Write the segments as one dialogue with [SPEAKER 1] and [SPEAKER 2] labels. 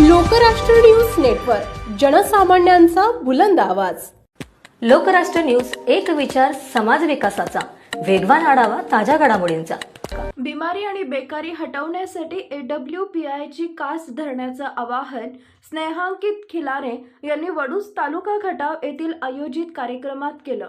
[SPEAKER 1] Lokrashtra news network जनसामान्यांचा बुलंद आवाज.
[SPEAKER 2] Lokrashtra news एक विचार समाज विकासाचा. वेगवान आढावा ताज्या घडामोडींचा.
[SPEAKER 3] बिमारी आणि बेकारी हटवण्यासाठी ए डब्ल्यू पी आयची कास धरण्याचं आवाहन स्नेहांकित खिलारे यांनी वडूज तालुका खटाव येथील आयोजित कार्यक्रमात केलं.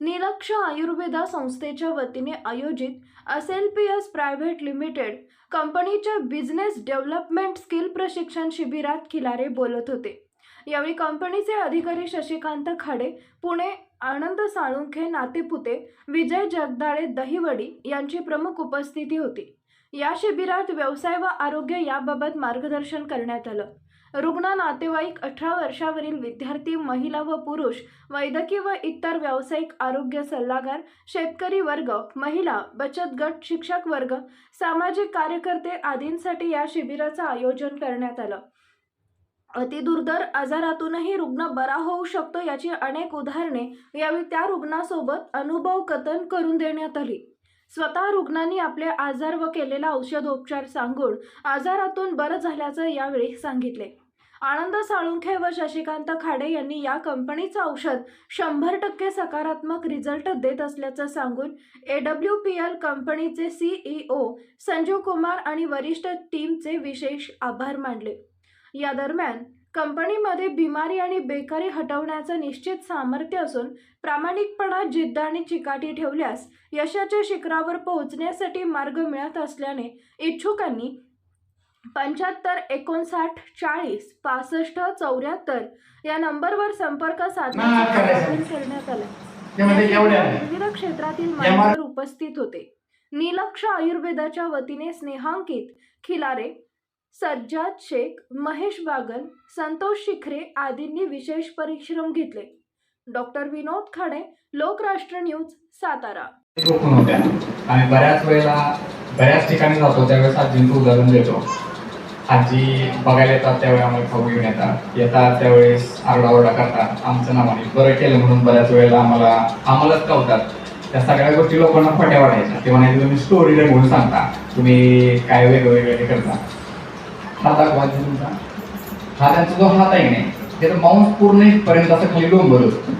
[SPEAKER 3] निलक्ष आयुर्वेदा संस्थेच्या वतीने आयोजित असेल पी एस प्रायव्हेट लिमिटेड कंपनीच्या बिझनेस डेव्हलपमेंट स्किल प्रशिक्षण शिबिरात खिलारे बोलत होते. यावेळी कंपनीचे अधिकारी शशिकांत खाडे पुणे आनंद साळुंखे नातेपुते विजय जगदाळे दहिवडी यांची प्रमुख उपस्थिती होती. या शिबिरात व्यवसाय व आरोग्य याबाबत मार्गदर्शन करण्यात आलं. रुग्ण नातेवाईक अठरा वर्षावरील विद्यार्थी महिला व पुरुष वैद्यकीय व इतर व्यावसायिक आरोग्य सल्लागार शेतकरी वर्ग महिला बचत गट शिक्षक वर्ग सामाजिक कार्यकर्ते आदींसाठी या शिबिराचं आयोजन करण्यात आलं. अतिदुर्धर आजारातूनही रुग्ण बरा होऊ शकतो याची अनेक उदाहरणे यावेळी त्या रुग्णासोबत अनुभव कथन करून देण्यात आली. स्वतः रुग्णांनी आपले आजार व केलेला औषधोपचार सांगून आजारातून बरं झाल्याचं यावेळी सांगितले. आनंद साळुंखे व शशिकांत खाडे यांनी या कंपनीचं औषध शंभर टक्के सकारात्मक रिझल्ट देत असल्याचं सांगून ए डब्ल्यू पी एल कंपनीचे सीईओ संजीव कुमार आणि वरिष्ठ टीमचे विशेष आभार मानले. या दरम्यान कंपनीमध्ये बिमारी आणि बेकारी हटवण्याचं निश्चित सामर्थ्य असून प्रामाणिकपणा जिद्द आणि चिकाटी ठेवल्यास यशाच्या शिखरावर पोहोचण्यासाठी मार्ग मिळत असल्याने इच्छुकांनी पंच्याहत्तर एकोणसाठ चाळीस पासष्ट चौऱ्याहत्तर या नंबरवर संपर्क साधण्याचं करण्यात आलं विविध क्षेत्रातील मान्यवर उपस्थित होते. नीलक्ष आयुर्वेदाच्या वतीने स्नेहांकित खिलारे सज्जाद शेख महेश बागल संतोष शिखरे आदींनी विशेष परिश्रम घेतले. Doctor Vinod Khade Lokrashtra news Satara.
[SPEAKER 4] आम्ही बऱ्याच वेळेला बऱ्याच ठिकाणी जातो त्यावेळेस आजींचं उदाहरण देतो. आजी बघायला येतात त्यावेळी आम्हाला खाऊ घेऊन येतात. येतात त्यावेळेस आरडाओरडा करतात. आमचं नावाने बरं केलं म्हणून बऱ्याच वेळेला आम्हाला आम्हालाच कळतात. त्या सगळ्या गोष्टी लोकांना फट्या वाढायच्या ते म्हणायचे तुम्ही स्टोरी रंगवून सांगता. तुम्ही काय वेगवेगळे करता. हात दाखवा आजी तुमचा हा त्यांचा जो हात आहे नाही त्याचं मांस पूर्ण इथपर्यंत असं खाली डोंबर होतं.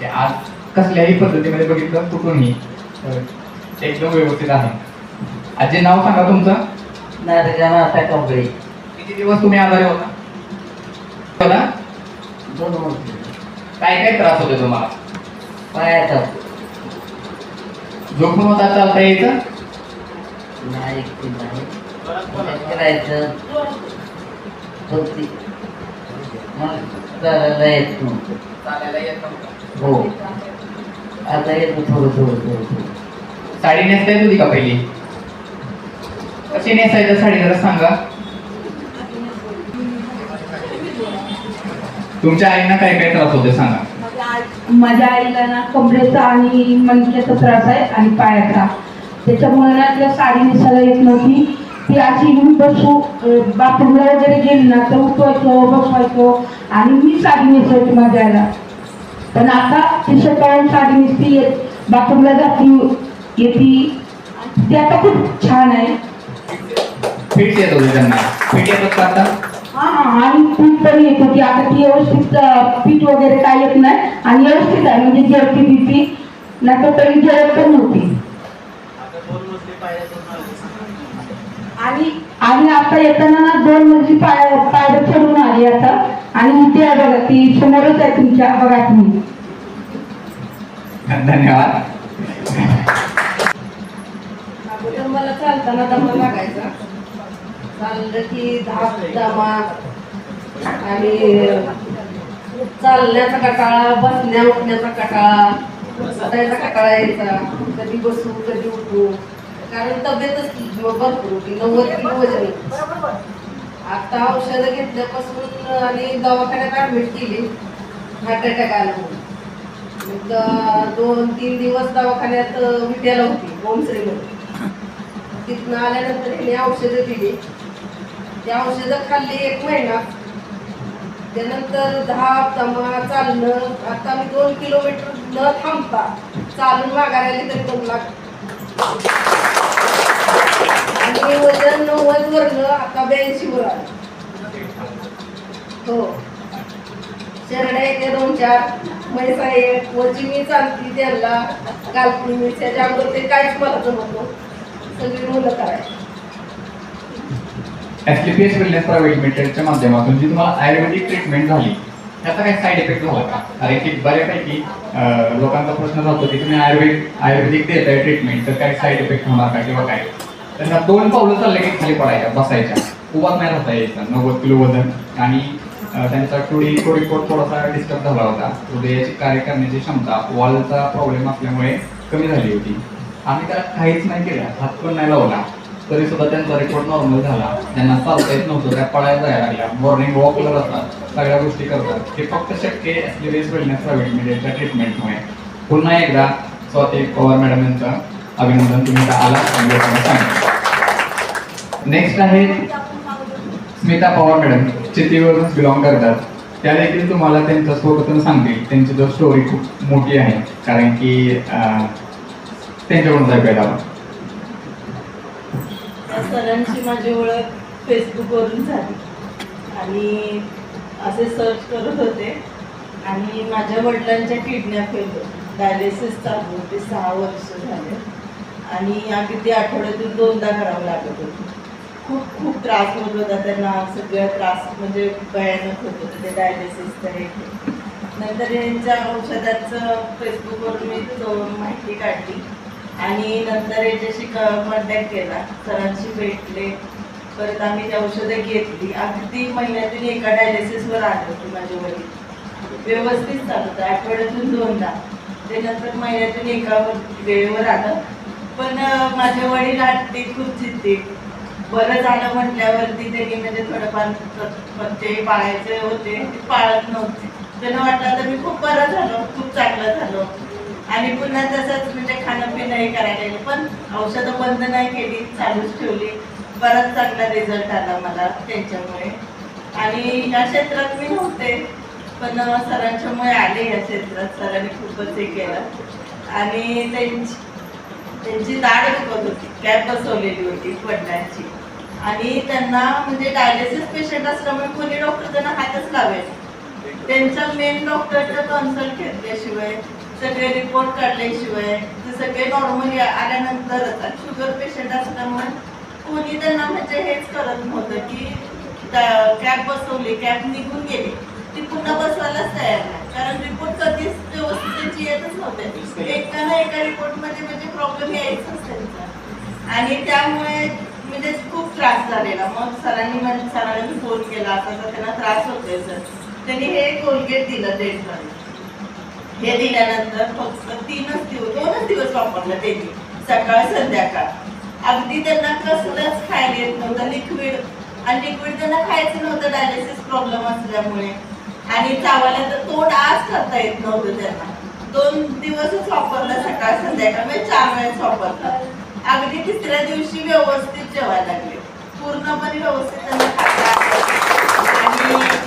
[SPEAKER 4] ते आज कसल्याही पद्धतीमध्ये बघितलं कुठूनही. एकदम व्यवस्थित आहे. आजी नाव सांगा तुमचं.
[SPEAKER 5] नारगाना कपडे
[SPEAKER 4] किती दिवस तुम्ही आजारी होता? होता?
[SPEAKER 5] दोन वर्ष
[SPEAKER 4] काय काय त्रास होते तुम्हाला?
[SPEAKER 5] पायाचा
[SPEAKER 4] झोपून होता चालता यायचं?
[SPEAKER 5] नाही ते नाही. काय करायचं? चालायला येत नव्हतं
[SPEAKER 4] चालायला येत नव्हतं.
[SPEAKER 5] हो. आता येतो थोडं थोडं थोडं थोडं.
[SPEAKER 4] साडी नेसता येत होती का पहिली? कशी नेसायचं साडी जरा सांगा. तुमच्या आईना काय काय त्रास होते सांगा.
[SPEAKER 6] माझ्या आईला ना कमरेचा आणि मणक्याचा त्रास आहे आणि पायाचा. त्याच्यामुळे ना तिला साडी नेसायला येत नव्हती. ती अशी घेऊन बसू अं, बाथरूमला वगैरे गेली ना तर उठवायचो बसवायचो आणि मी साडी नेसायची माझ्या आईला. पण आता ती सकाळी साडी नेसती येत बाथरूमला जाती येते. ती आता खूप छान
[SPEAKER 4] फिट येत होते त्यांना. फिट येत होत आता?
[SPEAKER 6] हा हा आणि पीठ पण येत होती. आता ती व्यवस्थित अं, पीठ वगैरे काय येत नाही. आणि व्यवस्थित आहे म्हणजे जेवती ती पीठ नाही तर जेवत पण नव्हती. आणि आणि आता येताना ना दोन मजली पाय पायऱ्या चढून आली आता. आणि इथे आहे बघा ती समोरच आहे तुमच्या. बघा तुम्ही.
[SPEAKER 4] धन्यवाद.
[SPEAKER 7] अगोदर मला चालताना दमा लागायचा चाललं की धाप जमा आणि चालण्याचा कटाळा बसण्या उठण्याचा कटाळा बसायचा कटाळा यायचा. कधी बसू कधी उठू. कारण तब्येतच भरपूर होती नव्वद किलो वजन आता औषधं घेतल्यापासून आणि दवाखान्यात ऍडमिट केली. हार्ट अटॅक आला म्हणून. दोन तीन दिवस दवाखान्यात विट्याला होती ओमश्रीमध्ये तिथनं आल्यानंतर तिने औषधं दिली. या औषधं खाल्ली एक महिना. त्यानंतर दहा दमा चालणं आता मी दोन किलोमीटर न थांबता चालून माघारायला तरी दोन लाख. आणि वजन नव्वद वरलं आता ब्याऐंशी वर हो. शेरड्या येते दोन चार म्हैसा एक वची मी चालती त्यांना घालती मी त्याच्यावर ते काहीच मला जमत नव्हतं. सगळी मुलं करायची.
[SPEAKER 4] एसलीपीएस वेलनेस प्रायव्हेट लिमिटेडच्या माध्यमातून जी तुम्हाला आयुर्वेदिक ट्रीटमेंट झाली त्याचा काही साईड इफेक्ट झाला का कारण की बऱ्यापैकी लोकांचा प्रश्न राहतो की तुम्ही आयुर्वेद आयुर्वेदिक देताय ट्रीटमेंट तर काही साईड इफेक्ट होणार का किंवा काय? तर ह्या दोन पावलं चालले की खाली पडायच्या बसायच्या. उभाच नाही राहता यायचं नव्वद किलो वजन आणि त्यांचा टोडी थोडी पोट थोडासा डिस्टर्ब झाला होता. हृदयाची कार्य करण्याची क्षमता वॉलचा प्रॉब्लेम असल्यामुळे कमी झाली होती. आम्ही त्याला काहीच नाही केलं. हात पण नाही लावला. तरी सुद्धा त्यांचा रिपोर्ट नॉर्मल झाला. त्यांना चालता येत नव्हतं. त्या पळायला जायला लागल्या. मॉर्निंग वॉकला जातात सगळ्या गोष्टी करतात. हे फक्त शक्य असलेले वेलनेस प्रायव्हेट मीडियाच्या ट्रीटमेंटमुळे पुन्हा एकदा स्वाती पवार मॅडम यांचं अभिनंदन तुम्ही आला सांगितलं. नेक्स्ट आहे स्मिता पवार मॅडम चितीवरून बिलॉंग करतात. त्या देखील तुम्हाला त्यांचं स्वतःतून सांगतील. त्यांची जो स्टोरी खूप मोठी आहे. कारण की त्यांच्याकडून
[SPEAKER 8] जायला सरांची माझी ओळख फेसबुकवरून झाली. आणि असे सर्च करत होते. आणि माझ्या वडिलांच्या किडन्या फेल डायलिसिस चालू होते सहा वर्ष झाले. आणि अगदी आठवड्यातून दोनदा करावं लागत होतं. खूप खूप त्रास होत होता त्यांना. सगळ्या त्रास म्हणजे भयानक होत होते. ते डायलिसिस तर हे. नंतर यांच्या औषधाचं फेसबुकवरून मी माहिती काढली. आणि नंतर याच्याशी कॉन्टॅक्ट केला. सरांशी भेटले. परत आम्ही ती औषधं घेतली. अगदी महिन्यातून एका डायलिसिसवर आले होते माझे वडील. व्यवस्थित चालू आठवड्यातून दोनदा. ते नंतर महिन्यातून एका वेळेवर आलं. पण माझे वडील हट्टी खूप जिद्दी. बरं झालं म्हटल्यावरती त्यांनी म्हणजे थोडंफार पत्ते म्हणजे पाळायचे होते. ते पाळत नव्हते. त्यांना वाटलं तर मी खूप बरं झालो. खूप चांगलं झालो. आणि पुन्हा तसंच म्हणजे खाणं पिणं हे करायला पण औषधं बंद नाही केली चालूच ठेवली. बराच चांगला रिझल्ट आला मला त्यांच्यामुळे. आणि या क्षेत्रात मी नव्हते पण सरांच्यामुळे आले या क्षेत्रात. सरांनी खूपच हे केलं. आणि त्यांची त्यांची दाढ दुखत होती कॅप बसवलेली होती वडिलांची. आणि त्यांना म्हणजे डायलिसिस पेशंट असल्यामुळे कोणी डॉक्टर त्यांना हातच लावेल त्यांचा मेन डॉक्टरचं कन्सल्ट घेतल्याशिवाय सगळे रिपोर्ट काढल्याशिवाय ते सगळे नॉर्मली आल्यानंतरच. आणि शुगर पेशंट असल्यामुळे कोणी त्यांना म्हणजे हेच करत नव्हतं की कॅब बसवली कॅब निघून गेली. ती पुन्हा बसवायलाच तयार नाही. कारण रिपोर्ट कधीच व्यवस्थित त्यांची येतच नव्हते. एका ना एका रिपोर्टमध्ये म्हणजे प्रॉब्लेम यायचाच त्यांचा. आणि त्यामुळे म्हणजे खूप त्रास झालेला. मग सरांनी म्हणजे सरांनी फोन केला असा असा त्यांना त्रास होतोय सर. त्यांनी हे कोलगेट दिलं डेटमध्ये. हे दिल्यानंतर फक्त तीनच दिवस दोनच दिवस वापरलं त्यांनी सकाळ संध्याकाळ. अगदी त्यांना कसलंच खायला येत नव्हतं लिक्विड आणि लिक्विड त्यांना खायचं नव्हतं डायलिसिस प्रॉब्लेम असल्यामुळे. आणि चावायला तर तोंड आज करता येत नव्हतं त्यांना. दोन दिवसच वापरलं सकाळ संध्याकाळ म्हणजे चार वेळेस वापरलं. अगदी तिसऱ्या दिवशी व्यवस्थित जेवायला लागले. पूर्णपणे व्यवस्थित त्यांना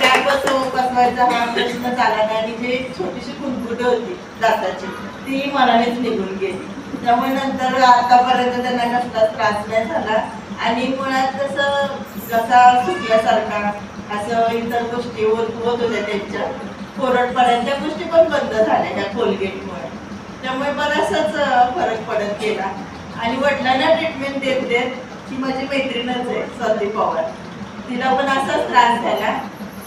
[SPEAKER 8] हा प्रश्न नाही आणि जे छोटीशी कुंकुट होती दाताची ती मनानेच निघून गेली. त्यामुळे नंतर आतापर्यंत त्यांना कसला त्रास नाही झाला. आणि मुळात कसं जसा सुटल्यासारखा असं इतर गोष्टी होत होत्या त्यांच्या. कोरडपणाच्या गोष्टी पण बंद झाल्या त्या कोलगेटमुळे. त्यामुळे बराचसाच फरक पडत गेला. आणि वडिलांना ट्रीटमेंट देत देत ती माझी मैत्रीणच आहे स्वाती पवार. तिला पण असाच त्रास झाला.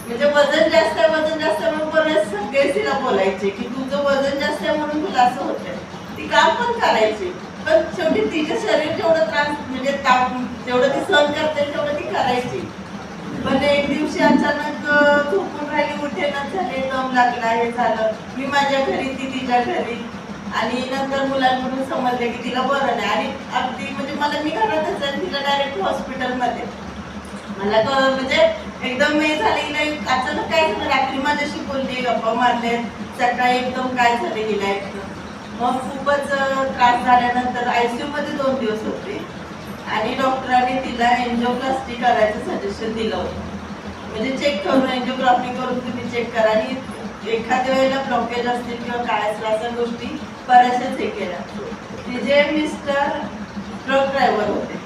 [SPEAKER 8] म्हणजे वजन जास्त आहे वजन जास्त आहे म्हणून बरेच सगळे तिला बोलायचे की तुझं वजन जास्त आहे म्हणून तुला असं होतंय. ती काम पण करायची. पण शेवटी तिचं शरीर जेवढं त्रास म्हणजे ताप जेवढं ती सहन करते तेवढं ती करायची. पण एक दिवशी अचानक झोपून राहिली उठेनच झाले दम लागला हे झालं. मी माझ्या घरी ती तिच्या घरी. आणि नंतर मुलांकडून समजले की तिला बरं नाही. आणि अगदी म्हणजे मला मी घरातच तिला डायरेक्ट हॉस्पिटलमध्ये मला तर म्हणजे एकदम हे झालं की नाही अचानक काय झालं? रात्री माझ्याशी बोलली गप्पा मारले सकाळी एकदम काय झालं गेला एकदम मग खूपच त्रास झाल्यानंतर आयसीयू मध्ये दोन दिवस होते. आणि डॉक्टरांनी तिला एन्जिओप्लास्टी करायचं सजेशन दिलं होतं. म्हणजे चेक करून एन्जिओग्राफी करून तुम्ही चेक करा. आणि एखाद्या वेळेला ब्लॉकेज असतील किंवा काय असलं अशा गोष्टी बऱ्याचशाच हे केल्या. तिचे मिस्टर ट्रक ड्रायव्हर होते.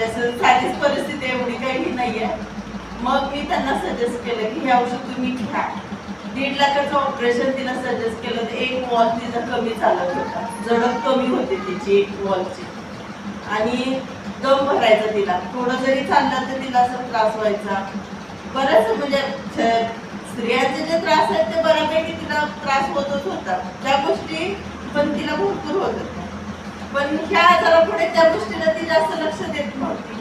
[SPEAKER 8] जसं झालीच परिस्थिती एवढी काही नाहीये. नाही आहे मग मी त्यांना सजेस्ट केलं की हे औषध तुम्ही घ्या. दीड लाखाचं ऑपरेशन तिला सजेस्ट केलं तर एक वॉल तिचा कमी चालत होता. जडप कमी होते तिची एक वॉलची आणि दम भरायचा तिला. थोडं जरी चाललं तर तिला असा त्रास व्हायचा. बरंच म्हणजे स्त्रियांचे जे त्रास आहेत ते बऱ्यापैकी तिला त्रास होतच होता त्या गोष्टी पण तिला भरपूर होत होत्या. पण ह्या आजारापुढे त्या गोष्टीला ती जास्त लक्ष देत नव्हती.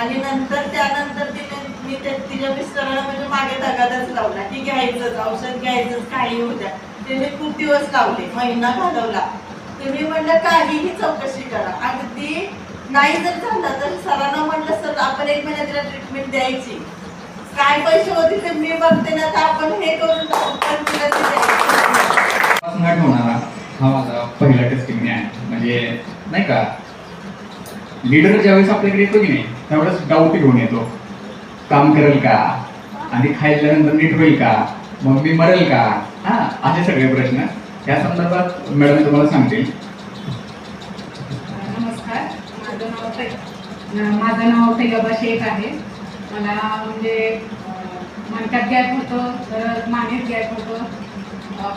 [SPEAKER 8] आणि नंतर त्यानंतर तिने मी तिच्या मिस्टरांना म्हणजे मागे तगादाच लावला की घ्यायचंच औषध घ्यायचंच काही होत्या तिने खूप दिवस लावले महिना घालवला. तुम्ही म्हणलं काहीही चौकशी करा. अगदी नाही जर झालं तर सरांना म्हणलं सर आपण एक महिना तिला ट्रीटमेंट द्यायची. काय पैसे होते ते मी बघते ना तर आपण हे करून पण तिला
[SPEAKER 4] होणारा हा माझा पहिला टेस्टिंग आहे. म्हणजे नाही का लीडर ज्यावेळेस आपल्याकडे येतो की नाही त्यावेळेस डाऊट घेऊन येतो. काम करेल का? आणि खाल्ल्यानंतर नीट होईल का? मग मी मरेल का? हा असे सगळे प्रश्न. या संदर्भात मॅडम तुम्हाला सांगतील.
[SPEAKER 6] नमस्कार. माझं नाव तै माझं नाव तैयबा शेख आहे. मला म्हणजे अं, मणक्यात गॅप होतं परत मानेत गॅप होतं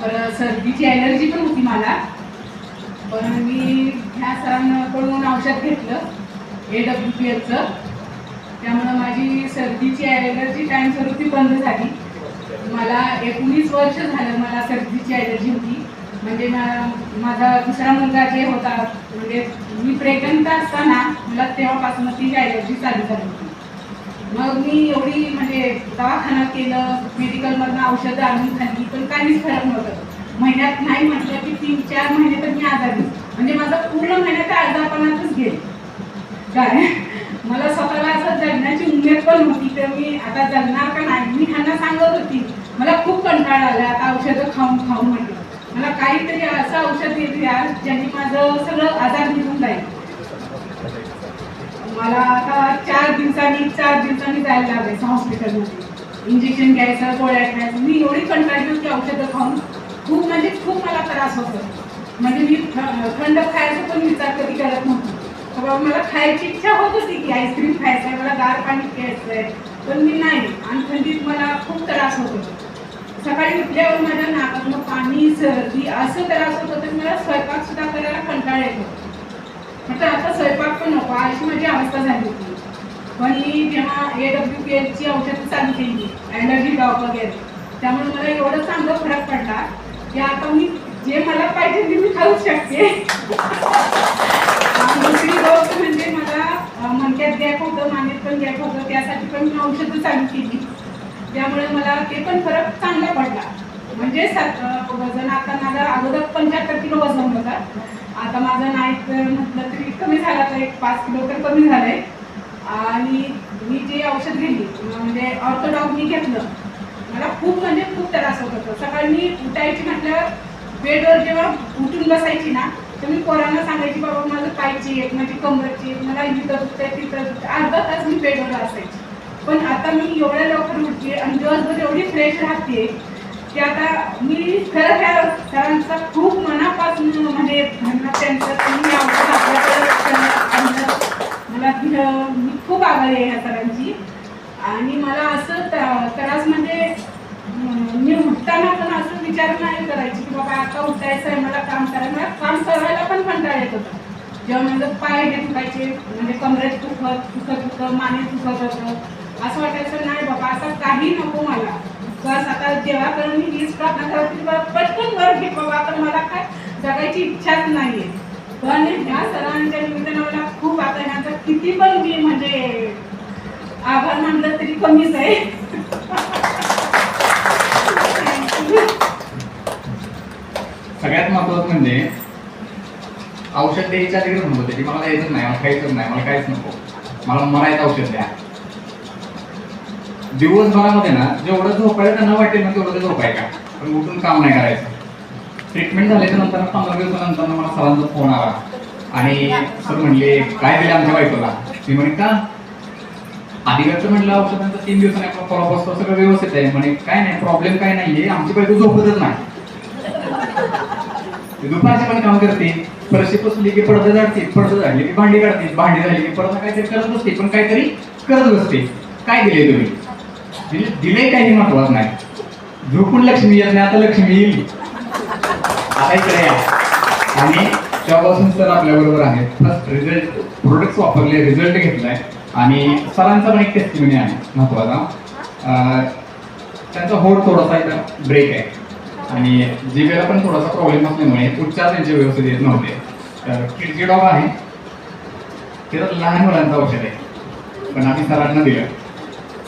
[SPEAKER 6] परत सर्दीची ॲलर्जी पण होती मला. पण मी ह्या सरांकडून औषध घेतलं ए डब्ल्यू पी एलचं त्यामुळं माझी सर्दीची ॲलर्जी कायमस्वरूपी बंद झाली. मला एकोणीस वर्ष झालं मला सर्दीची ॲलर्जी होती. म्हणजे मा- माझा दुसरा मुलगा जे होता म्हणजे मी प्रेग्नंट असताना मला तेव्हापासून ती ॲलर्जी चालू झाली होती. मग मी एवढी म्हणजे दवाखाना केलं मेडिकलमधनं औषधं आणून खाल्ली पण काहीच फरक नव्हतं. महिन्यात नाही म्हटलं की तीन चार महिने तर मी आजारी म्हणजे माझा पूर्ण महिन्यात आजारपणातच गेले. काय मला स्वतःला असं जगण्याची उमेद पण होती तर मी आता जगणार का नाही मी ह्यांना सांगत होती. मला खूप कंटाळा आला आता औषधं खाऊन खाऊन म्हटलं. मला काहीतरी असं औषध देत द्या ज्यांनी माझं सगळं आजार निघून जाईल. मला आता चार दिवसांनी चार दिवसांनी जायला लागायचं हॉस्पिटलमध्ये इंजेक्शन घ्यायचं गोळ्या घ्यायचं मी एवढी कंटाळली होती औषधं खाऊन खूप म्हणजे खूप मला त्रास होतो म्हणजे मी थ- थंड खायचा पण विचार कधी करत नव्हतो. बाबा मला खायची इच्छा होत होती की आईस्क्रीम खायचं आहे मला गार पाणी प्यायचं आहे पण मी नाही. आणि थंडीत मला खूप त्रास होत होता. सकाळी उठल्यावर माझ्या नाकातलं पाणी सर्दी असं त्रास होत होतं मला स्वयंपाक सुद्धा करायला कंटाळ येत होता. म्हटलं आता स्वयंपाक पण नको. अशी माझी अवस्था झाली होती. पण मी जेव्हा ए डब्ल्यू पी एलची औषधं चालू केली ॲलर्जी डॉग वगैरे त्यामुळे मला एवढं चांगला फरक पडला की आता मी जे मला पाहिजे ते मी खाऊ शकते. दुसरी गोष्ट म्हणजे मला मणक्यात गॅप होतं मानेत पण गॅप होतं त्यासाठी पण मी औषधं चालू केली. त्यामुळे मला ते पण फरक चांगला पडला. म्हणजे वजन आता माझं अगोदर पंच्याहत्तर किलो वजन होता. आता माझं नाही तर म्हटलं तरी कमी झाला तर एक पाच किलो तर कमी झालं आहे आणि मी जे औषध घेतली म्हणजे ऑर्थोडॉग मी घेतलं मला खूप म्हणजे खूप त्रास होत होता. सकाळी मी उठायची म्हटल्यावर बेडवर जेव्हा उठून बसायची ना तर मी पोरांना सांगायची बाबा माझं पायची एक माझी कमरची एक मला इथं दुखतंय तिथं दुखतंय. अर्धा तास मी बेडवर असायची. पण आता मी एवढ्या लवकर उठते आणि दिवसभर एवढी फ्रेश राहते की आता मी खरं ह्या सरांचा खूप मनापासून म्हणजे धन्यवाद त्यांचं त्यांनी मला मी खूप आभारी आहे ह्या सरांची. आणि मला असं त्रास म्हणजे मी उठताना पण असं विचार नाही करायची की बाबा आता उठायचं आहे मला काम करायला मला काम करायला पण कंटाळा येत होता. जेव्हा माझं पाय हे दुखायचे म्हणजे कमरेत दुखत दुखत होतं माने दुखत होतं. असं वाटायचं नाही बाबा असं काही नको मला. बस आता जेव्हा करून मी वीज प्रार्थना करते बाबा पटकन वर घे बाबा आता मला काय जगायची इच्छाच नाहीये. पण ह्या सरांच्या निमित्तानं मला खूप आता ह्यांचा किती पण मी म्हणजे आभार मानलं तरी कमीच आहे.
[SPEAKER 4] सगळ्यात महत्वाचं म्हणजे औषध द्यायच्या आधी म्हणत त्याची की मला द्यायचं नाही मला खायचंच नाही मला काहीच नको. मला मरायचं औषध द्या. दिवसभरामध्ये ना जेवढं झोपायला त्यांना वाटेल ना तेवढं झोपाय का? पण उठून काम नाही करायचं. ट्रीटमेंट झाल्याच्यानंतर पंधरा दिवसानंतर मला सरांचा फोन आला. आणि सर म्हणले काय दिले आमच्या बायकोला? मी म्हणे का? कसं म्हटलं औषधांचा तीन दिवसांनी आपण फॉलो असतो सगळं व्यवस्थित आहे. म्हणे काय नाही प्रॉब्लेम काय नाहीये. आमची बायको झोपतच नाही. दुपारच्या पण काम करते. फरशी पुसली की पडदे झाडते पडदे झाडली की भांडी काढते भांडी झाली की पडदा काहीतरी करत बसते पण काहीतरी करत बसते. काय दिले तुम्ही? दिले दिले काही महत्वाचं नाही. झोपून लक्ष्मी येत नाही आता लक्ष्मी येईल. आता इकडे आणि तेव्हापासून सर आपल्या बरोबर आहेत. फर्स्ट रिझल्ट प्रोडक्ट वापरले रिझल्ट घेतलाय. आणि सरांचा पण एक टेस्टिमनी आहे महत्त्वाचा. अं, त्यांचा होड थोडासा ब्रेक आहे. आणि जिभेला पण थोडासा प्रॉब्लेम असल्यामुळे उच्चार त्यांचे व्यवस्थित येत नव्हते. तर डॉग आहे. ते तर लहान मुलांचं औषध आहे. पण आम्ही सरांना दिलं.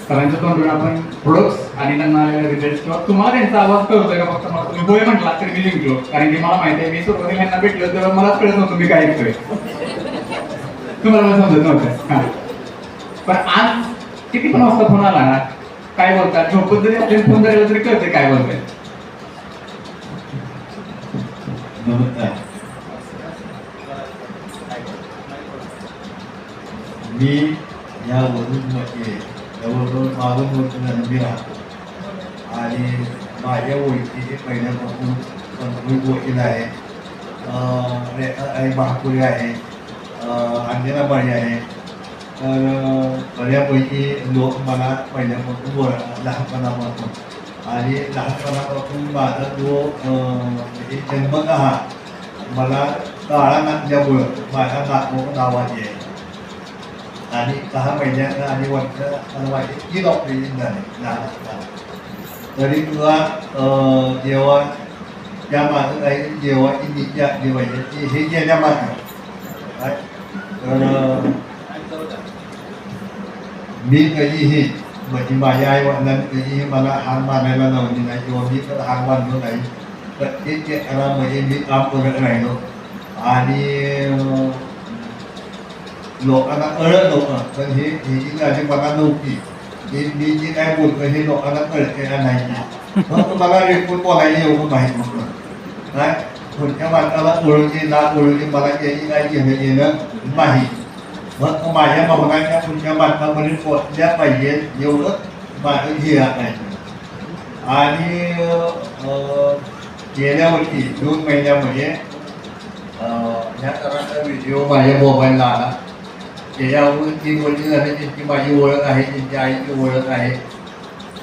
[SPEAKER 4] सरांच्या तोंडून आपण प्रोडक्ट्स आणि त्यांना आलेले रिझल्ट किंवा तुम्हाला त्यांचा आवाज कळतोय का फक्त? मला तुम्ही होय म्हटला तरी मी जिंकलो कारण की मला माहिती आहे मी सुरुवातीला यांना भेटलो तेव्हा मलाच कळत नव्हतं मी काय ऐकतोय. तुम्हाला मला समजत नव्हतं. पण आज किती पण वाजता फोन आला काय बोलतात? झोपत जरी आपल्याला फोन करायला तरी कळते काय बोलतोय.
[SPEAKER 9] नमस्कार मी या वडूमध्ये जवळजवळ मागून वर्ष मी राहतो. आणि माझ्या ओळखीचे पहिल्यापासून पंचवीस वकील आहे आणि महापुरी आहे अंजनाबाई आहे. तर बऱ्यापैकी लोक मला पहिल्यापासून ओळख लहानपणापासून आणि लहानपणापासून माझा जो अं, म्हणजे जन्मतः मला काळा नाचल्यामुळं माझ्या नातवं नावाचे आहे आणि सहा महिन्यानं आणि वर्ष माझे तीन ऑपरेशन झाले लहान असताना तरी तुला अं, जेव्हा त्या माझं काही जेव्हाची नीती असली पाहिजे ती हे गेल्या माझं काय? तर अं, मी कधीही म्हणजे माझ्या आई वडिलांनी मला हार मारायला लावली नाही किंवा मी तर हार मानलो नाही प्रत्येक क्षेत्रामध्ये मी काम करत राहिलो आणि लोकांना कळत नव्हतं पण हे हे जी गाडी मला नव्हती हे मी जे काय बोलतो हे लोकांना कळतेला नाही मग मला रेकून बोलायला एवढं माहीत नव्हतं काय पुढच्या माणसाला ओळखी ना ओळखी मला त्याची काय घेणं घेणं नाही मग माझ्या भावनाच्या पुढच्या माणसापर्यंत पोचल्या पाहिजेत एवढं माझं ध्येय आहे आणि गेल्या वर्षी जून महिन्यामध्ये ह्या तऱ्हाचा व्हिडिओ माझ्या मोबाईलला आला. त्याच्यावरून तीन वर्ष झाली त्यांची माझी ओळख आहे त्यांची आईची ओळख आहे.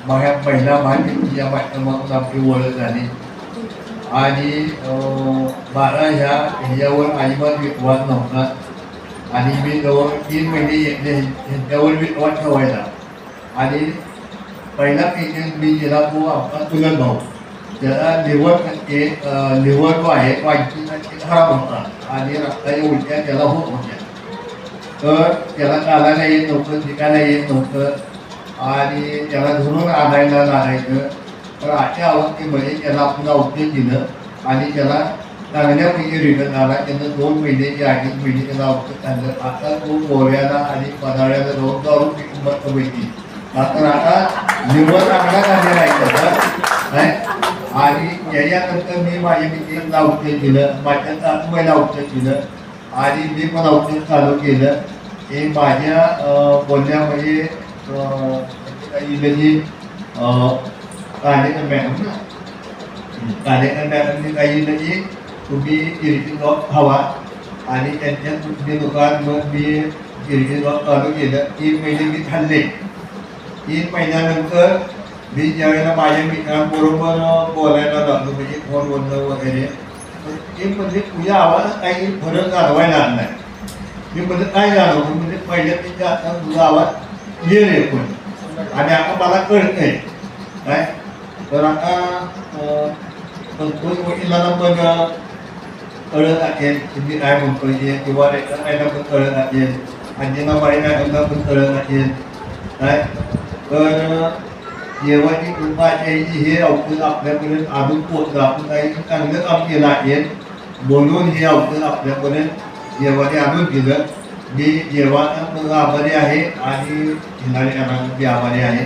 [SPEAKER 9] माझ्या पहिल्या भाग या माध्यमातून आपली ओळख झाली. आणि बारा ह्या ह्याच्यावर अजिबात विश्वास नव्हता. आणि मी जवळ तीन महिने जवळ मी विश्वास ठेवायचा आणि पहिला पेशंट मी दिला तो आपला चुलत भाऊ. त्याला लिव्हर टक्के लिव्हर जो आहे तो ऐंशी टक्के खराब होता आणि रक्ताच्या उलट्या त्याला होत होत्या. तर त्याला चालायला येत नव्हतं शिकायला येत नव्हतं आणि त्याला धरून आणायला लागायचं. तर अशा अवस्थेमध्ये त्याला आपण औषध दिलं आणि त्याला चांगल्या म्हणजे रिटर्न आला त्यानं दोन महिने ते अडीच महिने त्याला औषध चांगलं आता तो गोव्याला आणि पन्हाळ्याला जाऊन दारू किंमत कमी मात्र आता निवड चांगला झालेला आहे त्याचा काय? आणि याच्यानंतर मी माझ्या मित्रांना औषध दिलं माझ्या सासूबाईला औषध दिलं आणि मी पण औषध चालू केलं हे माझ्या बोलण्यामध्ये काही इंग्रजी कार्यक्रम मॅडम ना कार्यक्रम मॅडमने काही इंग्रजी तुम्ही किरकिर जॉब हवा आणि त्यांच्या तुम्ही दुकान मग मी किरकिर जॉब चालू केलं. तीन महिने मी खाल्ले. तीन महिन्यानंतर मी ज्यावेळेला माझ्या मित्रांबरोबर बोलायला लागलो म्हणजे फोन बोलणं वगैरे तर ते म्हणजे तुझ्या आवाजात काही फरक जाणवायला नाही. मी म्हणजे काय जाणवतो म्हणजे पहिल्यापेक्षा आता तुझा आवाज क्लिअर पण. आणि आता मला कळतंय. काय? तर आता संतोष वकिलांना पण कळत असेल तुम्ही काय म्हणतोय ते किंवा रेखाताईला पण कळत असेल आणि बाई मॅडमला पण कळत असेल काय? तर देवाची कृपा आहे हे औषध आपल्यापर्यंत आणून पोहोचलं. आपण काही चांगलं काम केलं आहे म्हणून हे औषध आपल्यापर्यंत देवाने आणून दिलं. मी देवाचा पण आभारी आहे आणि येणाऱ्या आभारी आहे.